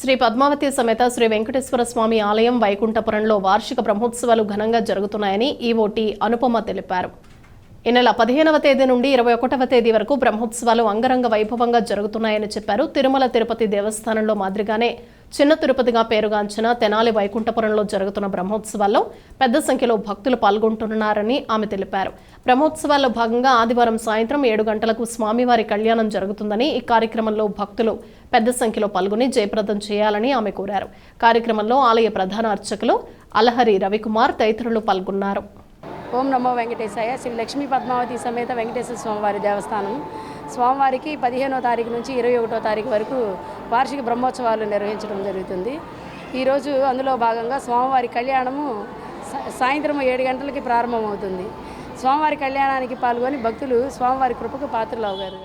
శ్రీ పద్మావతి సమేత శ్రీ వెంకటేశ్వర స్వామి ఆలయం వైకుంఠపురంలో వార్షిక బ్రహ్మోత్సవాలు ఘనంగా జరుగుతున్నాయని ఈవోటి అనుపమ తెలిపారు. ఈ నెల పదిహేనవ తేదీ నుండి ఇరవై ఒకటవ తేదీ వరకు బ్రహ్మోత్సవాలు అంగరంగ వైభవంగా జరుగుతున్నాయని చెప్పారు. తిరుమల తిరుపతి దేవస్థానంలో మాదిరిగానే చిన్న తిరుపతిగా పేరుగాంచిన తెనాలి వైకుంఠపురంలో జరుగుతున్న బ్రహ్మోత్సవాల్లో పెద్ద సంఖ్యలో భక్తులు పాల్గొంటున్నారని ఆమె తెలిపారు. బ్రహ్మోత్సవాల్లో భాగంగా ఆదివారం సాయంత్రం ఏడు గంటలకు స్వామివారి కళ్యాణం జరుగుతుందని ఈ కార్యక్రమంలో భక్తులు పెద్ద సంఖ్యలో పాల్గొని జయప్రదం చేయాలని ఆమె కోరారు. కార్యక్రమంలో ఆలయ ప్రధాన అర్చకులు అలహరి రవికుమార్ తదితరులు పాల్గొన్నారు. ఓం నమో వెంకటేశాయ. శ్రీ లక్ష్మీ పద్మావతి సమేత వెంకటేశ్వర స్వామివారి దేవస్థానం. స్వామివారికి పదిహేనో తారీఖు నుంచి ఇరవై ఒకటో తారీఖు వరకు వార్షిక బ్రహ్మోత్సవాలు నిర్వహించడం జరుగుతుంది. ఈరోజు అందులో భాగంగా స్వామివారి కళ్యాణము సాయంత్రం ఏడు గంటలకి ప్రారంభమవుతుంది. స్వామివారి కళ్యాణానికి పాల్గొని భక్తులు స్వామివారి కృపకు పాత్రలు అవుగారు.